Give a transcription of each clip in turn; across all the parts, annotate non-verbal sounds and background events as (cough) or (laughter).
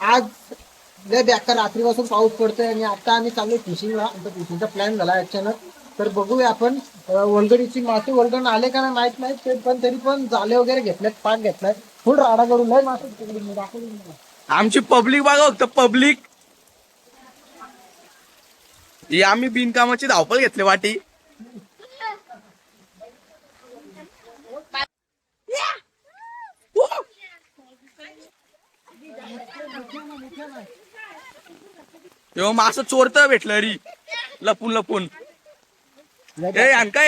आज लय आता रात्रीपासून पाऊस पडतोय आणि आता आम्ही चाललोय फिशिंगला आमचा फिशिंगचा प्लॅन झाला अचानक तर बघूया आपण वलगडीची मासे वलगण आले का नाही माहीत नाही ते पण तरी पण जाले वगैरे घेतलेत पाक घेतलाय. फुल राडा करून लय मासे आमची पब्लिक बघा फक्त पब्लिक ही आम्ही बिनकामाची धावपळ घेतली वाटी. यो मास चोरत भेटलं री. लपून लपून. ए आमचा.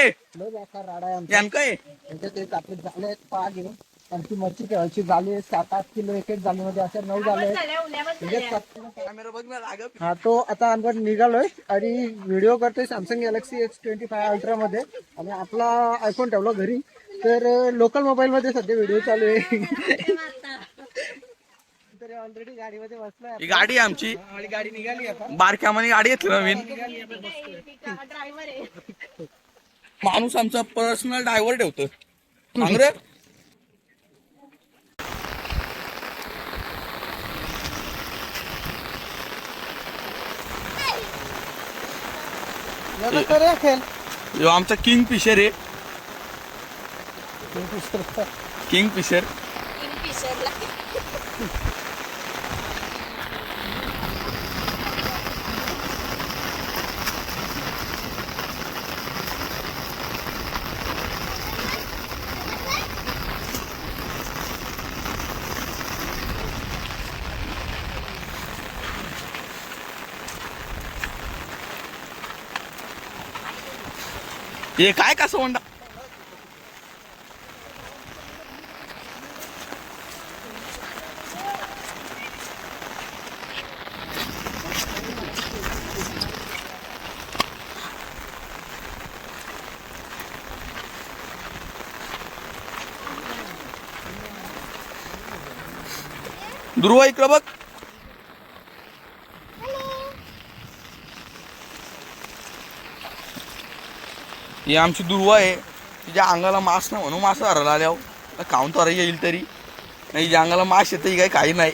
झाले मच्छी सात आठ किलो एक एक असे नऊ झाले हा तो आता आपण निघालोय आणि व्हिडिओ करतोय Samsung Galaxy X twenty five ultra मध्ये. आणि आपला आयफोन ठेवला घरी. तर लोकल मोबाईल मध्ये सध्या व्हिडिओ चालू आहे. ऑलरेडी गाडीमध्ये बसलोय ही गाडी आहे आमची. आणि गाडी निघाली आता. बारक्यामध्ये गाडी घेतली नवीन. माणूस आमचा पर्सनल ड्रायव्हर ठेवतो सांग रे. ह्यो आमचा किंग फिशर आहे किंग फिशर हे काय कसं म्हणता? दुर्वा इकडं बघ. ही आमची दुर्वा आहे. तिच्या अंगाला मास ना म्हणून मास धरायला आल्यावर. खाऊन तर येईल तरी? नाही ज्या अंगाला मास येते काही काही नाही.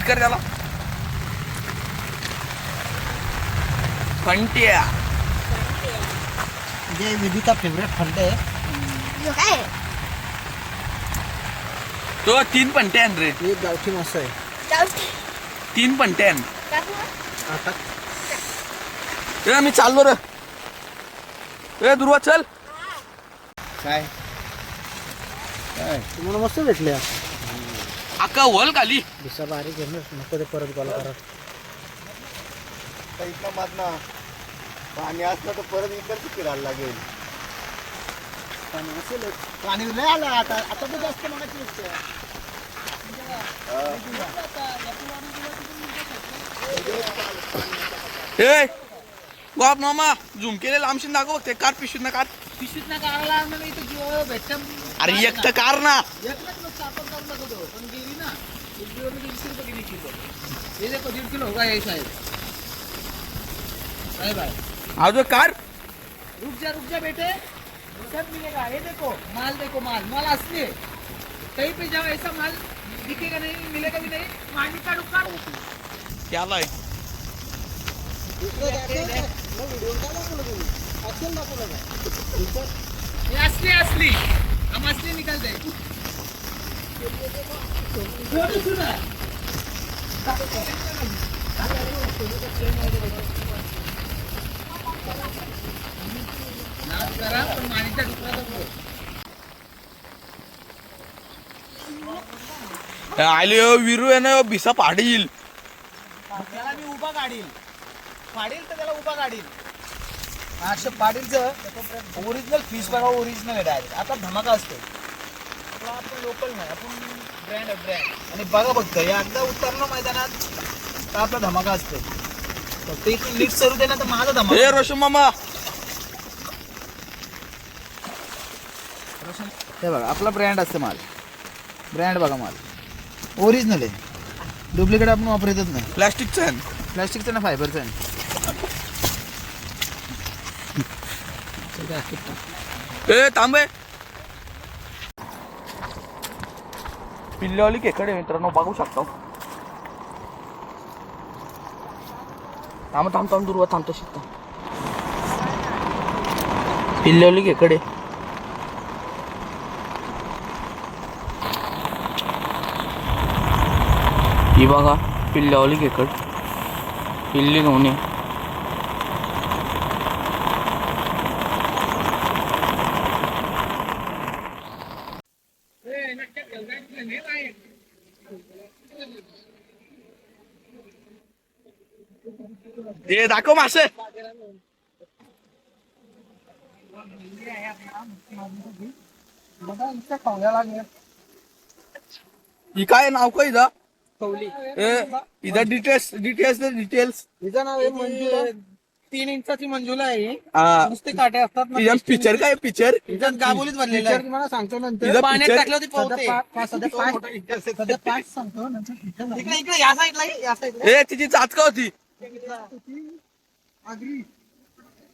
नीट कर त्याला. फंटिया जे विधीचा फेवरेट फंड आहे. तो तीन पंट्यान रे. ही गावठी मासा आहे. तीन पंट्यान आता. ए मी चाललो रे. ए दुर्वा चल. काय? तुम्हाला मस्त भेटले. अक्का वल खाली. दिसा बारीक आहे ना नको ते परत कॉल करा. इथं मधनं पाणी असलं तर परत इकडचं फिरायला लागेल. पाणी असेल पाणी लय आलं आता आता तर जास्त मनाची गोष्ट आहे. ए बाप मामा झुम केलेलं आमशीन दाखव बघ ते कार पिशवीत ना कार. पिशवीत ना काढायला आम्हाला इथं जीव भेटतं अरे एक तर कार ना. एकच आपण पण गेली ना एक किलो में बीस रुपये की किलो ये देखो डेढ़ किलो होगा ये शायद अरे भाई अजून कार? रुक जा रुक जा बेटे। सब मिलेगा। ये देखो माल देखो माल। माल असली है। कहीं पे जाओ ऐसा माल दिखेगा नहीं मिलेगा भी नहीं। पानी का डुक्का यालाय ये असली असली। हम असली निकलते आले हो, विरू आहे ना भिसा पाडील. त्याला मी उभा काढील पाडील तर त्याला उभा काढील असं पाडीलचं ओरिजिनल फिश बघा ओरिजिनल आहे डायरेक्ट आता धमाका असतो आपला आपण लोकल नाही आपण ब्रँड आहे ब्रँड आणि बघा फक्त या एकदा उतरलं मैदानात तर आपला धमाका असतो. फक्त इथून नीट सरू दे ना तर माझा धमाका. ए रोशन मामा. हे बघा आपला ब्रँड असते माल. ब्रँड बघा माल. ओरिजिनल आहे. डुप्लिकेट आपण वापरतच नाही. प्लॅस्टिकचं आहे. प्लास्टिकचं ना फायबरचं आहे. ए थांबे पिल्लेवाली खेकडे मित्रांनो बघू शकतो. थांब थांब थांब दुर्वा थांबतो शिकता पिल्लेवाली खेकडे ही बघा पिल्ल्यावली खेकड पिल्ली घेऊन ये. दाखव मासे ही काय नाव काय इथं ए इथं डिटेल्स डिटेल्स डिटेल्स हिचं नाव आहे मंजुला तीन इंचाची मंजुला आहे. ही. नुसते काटे असतात ना. पिक्चर काय पिक्चर गाबोलीत बनलेलं आहे. मला सांगतो नंतर. पाण्यात picture- टाकलं होती पोहते सध्या पाच सध्या पाच सांगतो नंतर इकडे इकडे या साईडला ये, साईडला ए तिची चाचका होती.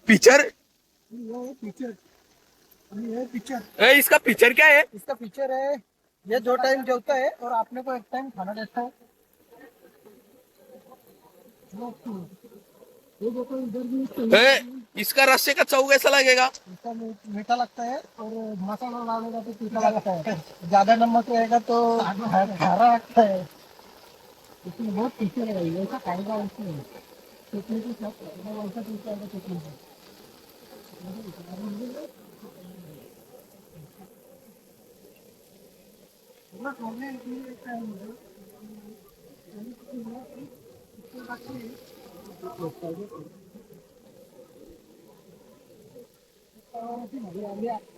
पिक्चर पिक्चर पिक्चर इसका पिक्चर क्या है? इसका फीचर है ये दो टाइम जलता है और आपने को एक टाइम खाना देता है। इधर भी इसका ए इसका रस्से का चौ कैसा लगेगा? मीठा लगता है और मसाला डालेगा तो तीखा लगता है। ज़्यादा नमक रहेगा तो खारा लगता है। इसमें बहुत फीचर है ऐसा खाएगा उसमें चटनी के साथ खाएगा, वैसा टेस्ट आएगा चटनी से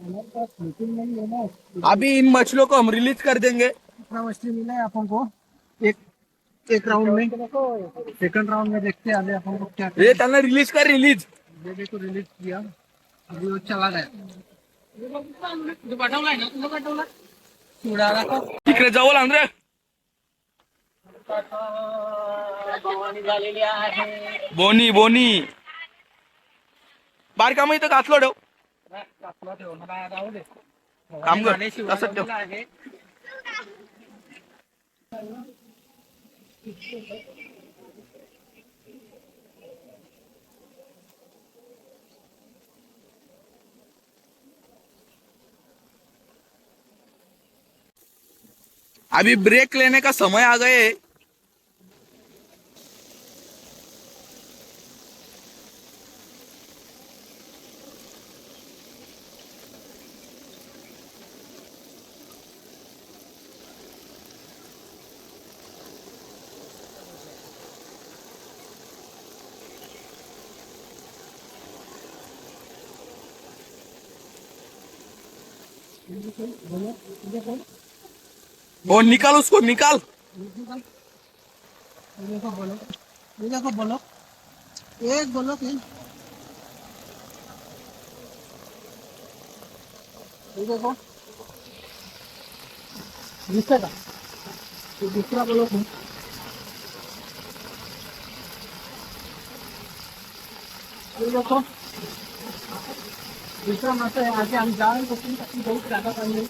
हमारे पास मीटिंग नहीं है ना अभी इन मछलियों को हम रिलीज कर देंगे। कितना मछली मिला है अपन को एक एक राउंड में सेकंड राउंड में देखते हैं अभी अपन को क्या ए त्यांना रिलीज कर रिलीज ये देखो रिलीज किया। अभी वो चला गया जो पाठवलाय ना? तुला पाठवला उडाला का इकडे जवळ आण रे भवानी झालेली आहे बोनी. बोनी बारका मग इथं घातलं ठेव? राहू काम कर, तसंच ठेव. अभी ब्रेक लेने का समय आ गए वो निकाल उसको निकाल ये देखो बोलो ये देखो बोलो एक बोलो कि ये देखो दूसरा का ये दूसरा बोलो कि ये देखो विक्रम असं आहे आम्ही जाणार जागा पाहिजे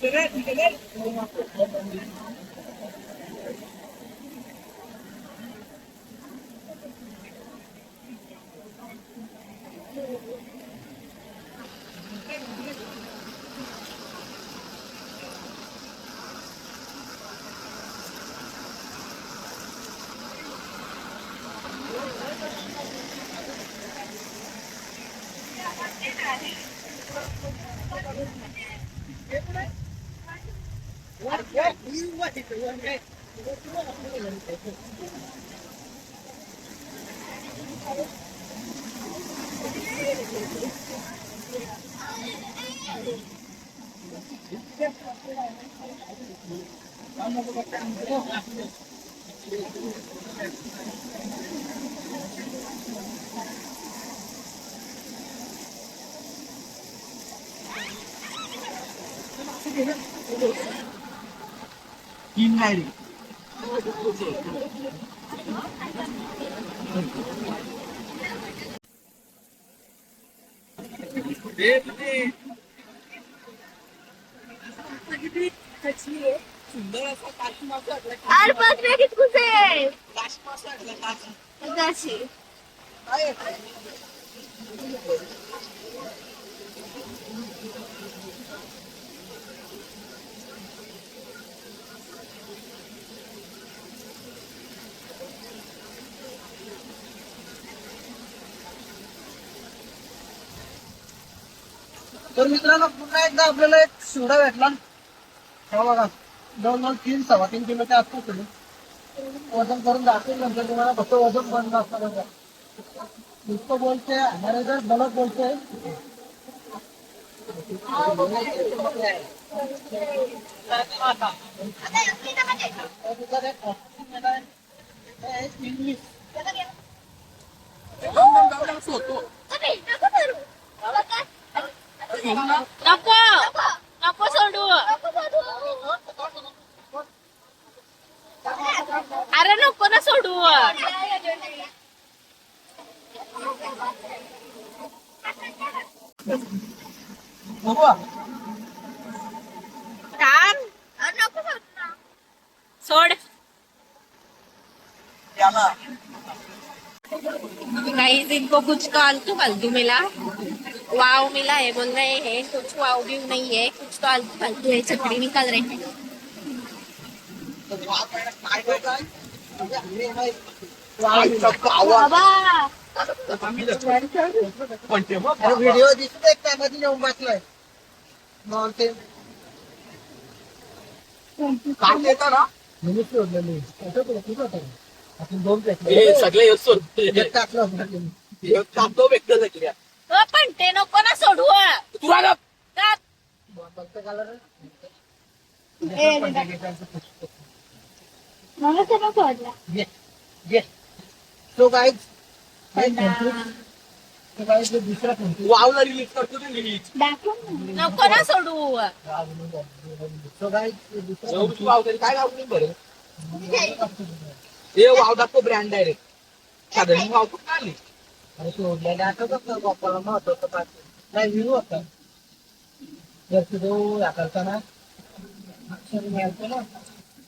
Güzel, güzel. दूसरा मत है आगे हम जा रहे हैं लेकिन बहुत ज्यादा पानी है तीन नाही रे अरे बघ किती कुठे कशी तर मित्रांनो पुन्हा एकदा आपल्याला एक शिवडा भेटला. हा बघा दोन तीन सव्वा तीन किलोच्या असतो तुम्ही वजन करून दाखवेल नंतर तुम्हाला फक्त वजन बंद असणार नुसतं बोलते मॅनेजर बलत बोलते इंग्लिश हो. नको. नको सोडू. अरे नको ना सोडू. सोड. गाइस इनको कुछ तो आलतू फालतू मिला. वाव मिला है बोल रहे हैं. कुछ वाव भी नहीं है कुछ तो आलतू फालतू है चटनी निकाल रहे हैं बाबा व्हिडिओ दिसतो एक त्यामध्ये येऊन बसलाय. मग ते काय देता ना मिनिट हे सगळे टाकलं टाकतो व्यक्त पण ते नको ना सोडू तुला ना का? बॉटलचं कलर आहे. मला ते नको वाटलं. घे, घे. तो काय तो काय तो दुसरा कोणती वावला रिलीज करतो ते रिलीज नको ना सोडू तो काय दुसरा जाऊ तू वाव तरी काय लावून बरं हे वाव दाखव ब्रँड आहे रे साधारण वाव कुठं आली अरे सोडलेला आठवतं का बापाला महत्वाचं पाहिजे नाही विरू होता. जर या करताना. अक्षर मिळायचं ना.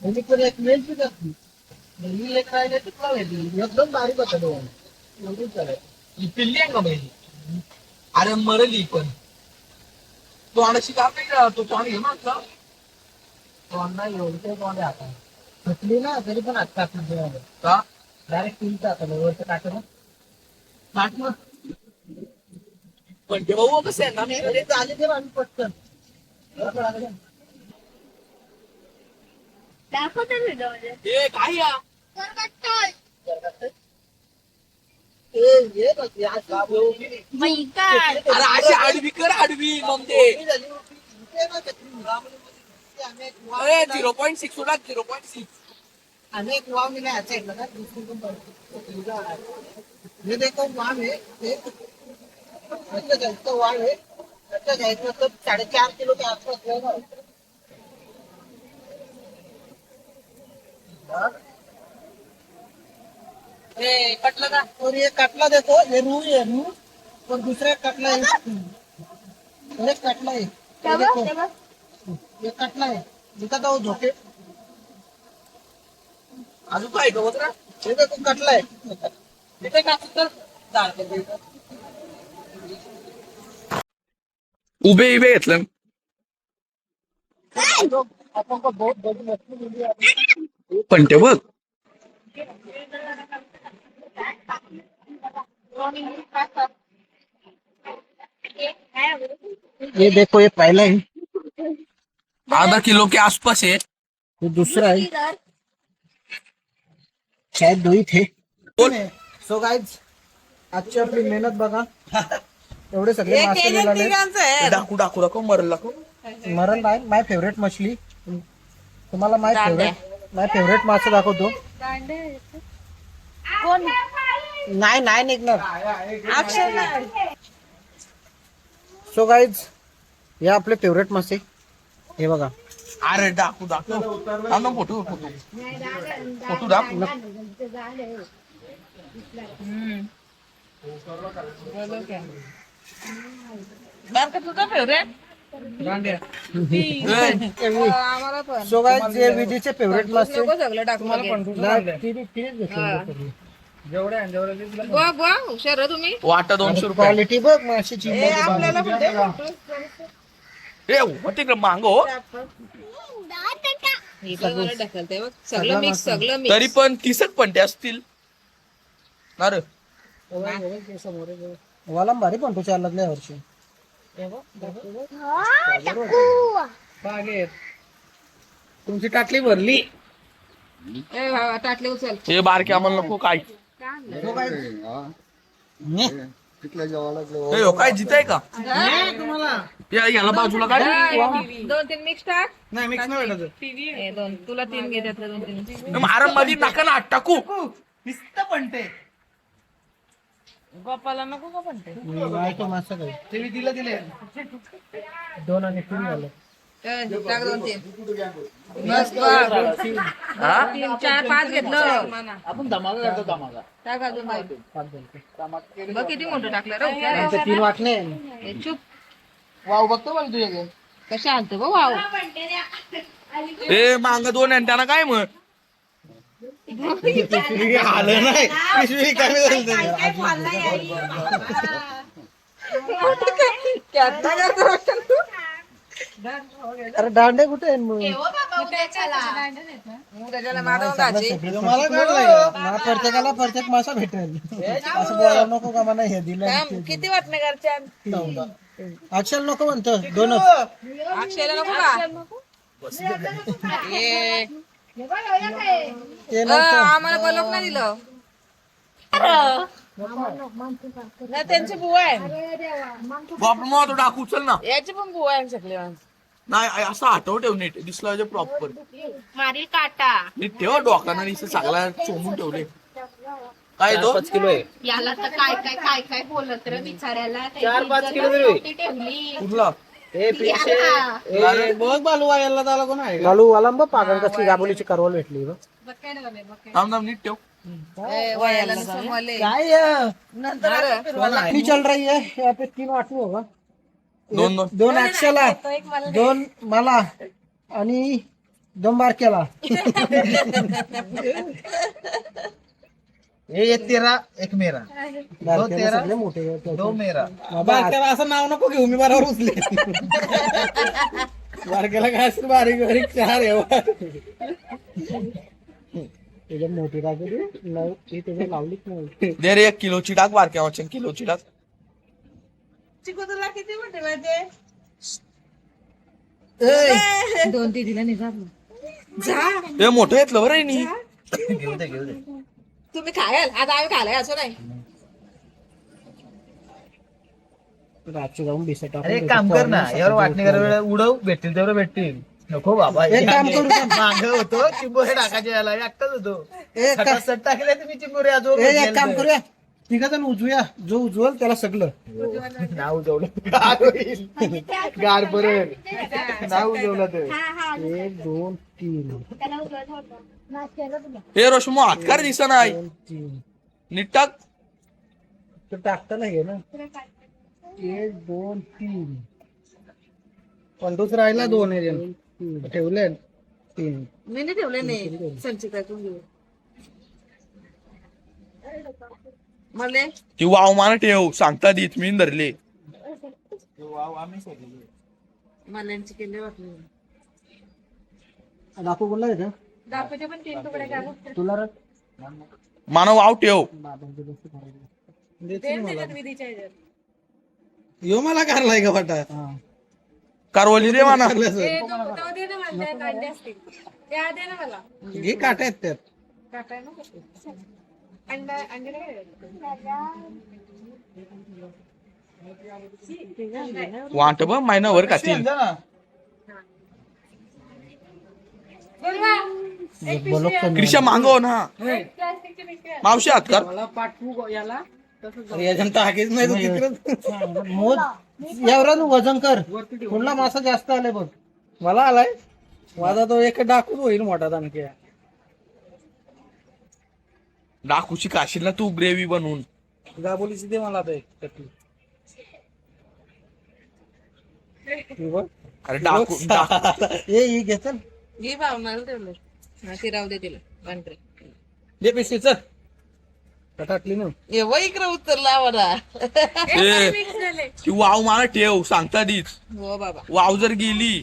आणि पण एक मेल असती मी एक राहिले तुला एकदम बारीक होता दोन एवढी चालेल पिल्ली आहे का अरे मरली पण. तो अनाशी का नाही? तो तो घेऊन असला तो अण्णा एवढं कोण आता. फसली ना तरी पण आता आपण का? डायरेक्ट तीन टाकलं वरचं टाकलं. पण भाऊ कसं आहे ना मी अरे झाले ते आम्ही पटकन. आलं हे काय या? ए, अरे अशी आडवी कर आडवी मग ते. अरे. झिरो पॉईंट सिक्स होता झिरो पॉईंट सिक्स आम्ही एक वाव मिला याचा इकडं ना, दुसरी पण पडते. ये देखो वाव है ये अच्छा घ्यायचं वाव आहे अच्छा घ्यायचं तर साडेचार किलो के आसपास रहेगा हाँ? और ये कटला देखो ये है और दूसरा एक कटला है और एक कटला है ये देखो ये कटला है दिखा वो धोके अजून काय गवत रा ये देखो कटला है। उभे उभे घेतलं है पण ते बघ ये देखो ये पहला है। आधा किलो के आसपास है। ये दूसरा है। शायद दो ही थे। सो गाइज आजची आपली मेहनत बघा. एवढे सगळे मासे मिळाले डाकू डाकू दाखव मरल दाखव मरण नाही माय फेवरेट मछली. तुम्हाला माय फेवरेट माय फेवरेट मासे दाखवतो. नाही नाही निघणार. सो गाईज हे आपले फेवरेट मासे. हे बघा. अरे डाकू डाकू फोटो फोटो. फोटो डाक सो हे विधीचे फेवरेट मासे बुवा बुवा हुशार हो तुम्ही वाटा दोनशे रुपये क्वालिटी बघ माशीची ए तिकडे मांगो हे सगळं मिक्स सगळं मिक्स तरी पण तीसक पण ते असतील. ना रे. वाला भारी पण तो चार लागल्या वर्षी. तुमची टाकली भरली. ए बाबा, टाटले उचल. हे बारके आम्हाला नको काय. हे हो, काय जिताय का? या याला बाजूला काय दोन तीन मिक्स टाक. नाही मिक्स नाही भेटत ए, दोन तुला तीन घे त्यातलं दोन तीन. मारा मध्ये नका ना आत टाकू. गोपाला नको का पण ते नाही तो मासा काही ते दिलं. दिले दोन आणि तीन झालं. टाक दोन तीन. बस बस तीन चार पाच घेतलं. आपण धमाका करतो धमाका. टाक अजून बाई. पाच झाले. बघ किती मोठं टाकलं रे. आमचे तीन वाटणे हे चुप. वाव बघतो मला तुझ्या कशा आणतो गो वाव? ए मांग दोन आहे त्यांना काय आलं नाही. पिशवी कमी अरे दांडे कुठे आहे मग? मला प्रत्येकाला प्रत्येक मासा भेटेल. असं बोलायला नको का मला? हे दिलं किती वाटणे घरच्या अक्षल नको म्हणतो. दोनच. अक्षयला नको का? आम्हाला बलोक नाही दिलं. नाही त्यांची बुवा आहे. बाप मग तो डाकू चल ना. याची पण बुवा आहे सगळे. नाही असं आठव ठेव नीट. दिसला प्रॉपर मारी काटा. नीट ठेव डोकाना नीट सगळ्या चोमून ठेवले. काय तो? किलो आहे. याला तर काय काय काय काय बोलत रे बिचाऱ्याला. चार पाच किलो ठेवली. कुठला. बघ बालू कोण आहे बघ पागल कसली गाबोलीची करवल भेटली बघ. थांब थांब नीट ठेव. ए, वयाला समोरले. काय कितनी चल रही है यहाँ पे तीन वाटणी होगा दोन दोन. दोन अक्षला. दोन मला आणि दोन बारक्याला. (laughs) ये तेरा एक मेरा. बारक्याला सगळे मोठे. दो मेरा. बारक्याला असं नाव नको घेऊ मी बरोबर उचले. बारक्याला काय असेल बारीक बारीक चार मोठी त्याच्यात लावलीच नाही दे रे एक किलोची टाक बारक्या वाचन किलोची टाक दोन ती? दिला निघा हे मोठं घेतलं बरं घेऊ दे घेऊ दे. तुम्ही खायाल आता आम्ही खालाय असं नाही. रातची जाऊन बिसट अरे एक काम कर ना यावर वाटणे करा उडव भेटतील तेवढं भेटतील. नको बाबा एक काम करू का? माग होतो चिंबोरे टाकायचे याला एकटाच होतो. एक टाकले तुम्ही चिंबोरे आजो ए, एक काम करूया. तिघ जण उजूया जो उजवल त्याला सगळं. नाव उजवलं गार होईल. गार नाव उजवलं तर एक दोन तीन. हे रोशमो हातकार दिसा नाही. दोन तीन नीट टाक. तर टाकताना घे ना? एक दोन तीन. पंडूस राहिला दोन आहे ठेवले? तीन. मी नाही. ठेवले नाही संचितातून घेऊ. मला? ती वाव मान ठेव. सांगता देत मी धरले. वाटले. दाखव बोलला का दाखवते पण तीन तुकडे घालू तुला रे? मान वाव ठेव बाबांची गोष्ट करायची. दे ना त्याच्यात विधीच्या ह्याच्यात. यो मला कारलाय का वाटा हा. कारवली दे माना ए, तो- तो दे ना मला, त्या कांड्या असतील. त्या दे ना मला. घे काटा आहेत त्यात आहे ना? अंडा? वाट ब महिनाभर खातील बोलव पण. क्रिशा मागव ना. प्लास्टिकची पिशवी आहे. मावशी हात कर. नाही तो तिकडं. मोज एवढं तू वजन कर. पुन्हा मासा जास्त आले बघ. मला आलाय. माझा तो एक डाकूच होईल मोठा आणखी डाकूची काशील ना तू ग्रेव्ही बनवून. गाबोलीची दे मला आता एक. हे. अरे डाकू डाकू- (laughs) ए ही घे भावनाला ठेवलं हा ती राहू दे तिला. पांढरे दे पिशवी चल. का टाकली ना ये वय इकडे उतरला मला ए मिक्स झाले. ती वाव मला ठेव सांगता दीच हो बाबा. वाव जर गेली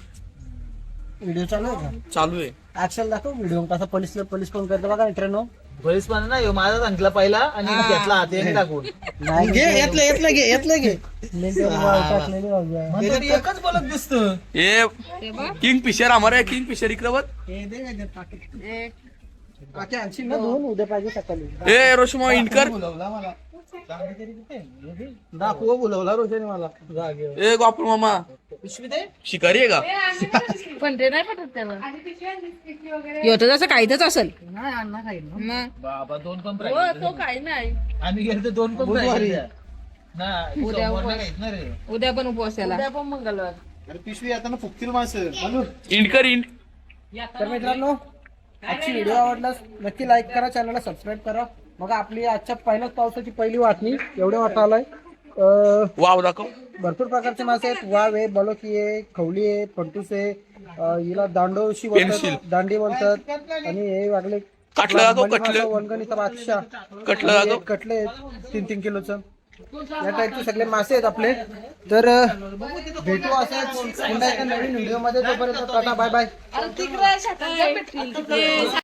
व्हिडिओ चालू आहे का? चालू आहे. ऍक्शन दाखव व्हिडिओ कसा पोलीस पोलीस फोन करतो बघा मित्रांनो. बरीच पण ना ह्यो माझा सांगितला पहिला आणि मी घेतला हाती टाकून. नाही घे यातलं यातलं घे यातलं घे. एकच बोलत दिसत. ए किंग फिशर आम्हाला किंग फिशर इकडे बघ. हे दे काय ते पाकीट. एक बाकी आणशील ना? दोन उद्या पाहिजे सकाळी. ए रोशमा इंडकर बोलवला मला. दाखव बोलवला रोशनी मला. जागेवर ए गोपाल मामा. पिशवी दे. शिकारी आहे का? पण ते नाही पटत त्याला. ह्यो तर असेल. नाही अण्णा खाईल ना. मग? बाबा दोन पंप हो तो काही नाही. आम्ही गेलो दोन पंप बुधवारी. नाही उद्या सोमवारला उपवास. रे. उद्या पण उपवासाला उद्या पण मंगळवार. अरे पिशवी आता फुकतील माणसं. इंडकर इंड तर मित्रांनो आजची व्हिडिओ आवडल्यास नक्की लाईक करा चॅनलला सबस्क्राईब करा. मग आपली आजच्या पहिल्याच पावसाची पहिली वाटणी एवढे वाटा आलाय अं, वाव दाखव. भरपूर प्रकारचे मासे आहेत. वाव आहे बलोकी आहे खवली आहे फंटूस आहे. अं, हिला दांडोशी. बोलतात दांडी बोलतात. आणि हे वागले कटलं दाखव, मणी मासा, कटलं. वनगणीचा बादशाह. कटलं आणि दाखव. हे कटले आहेत तीन तीन किलोचं. या टाईपचे सगळे मासे आहेत आपले. तर अं, भेटू असं पुन्हा एका नवीन व्हिडिओमध्ये तोपर्यंत टाटा बाय बाय तिकडे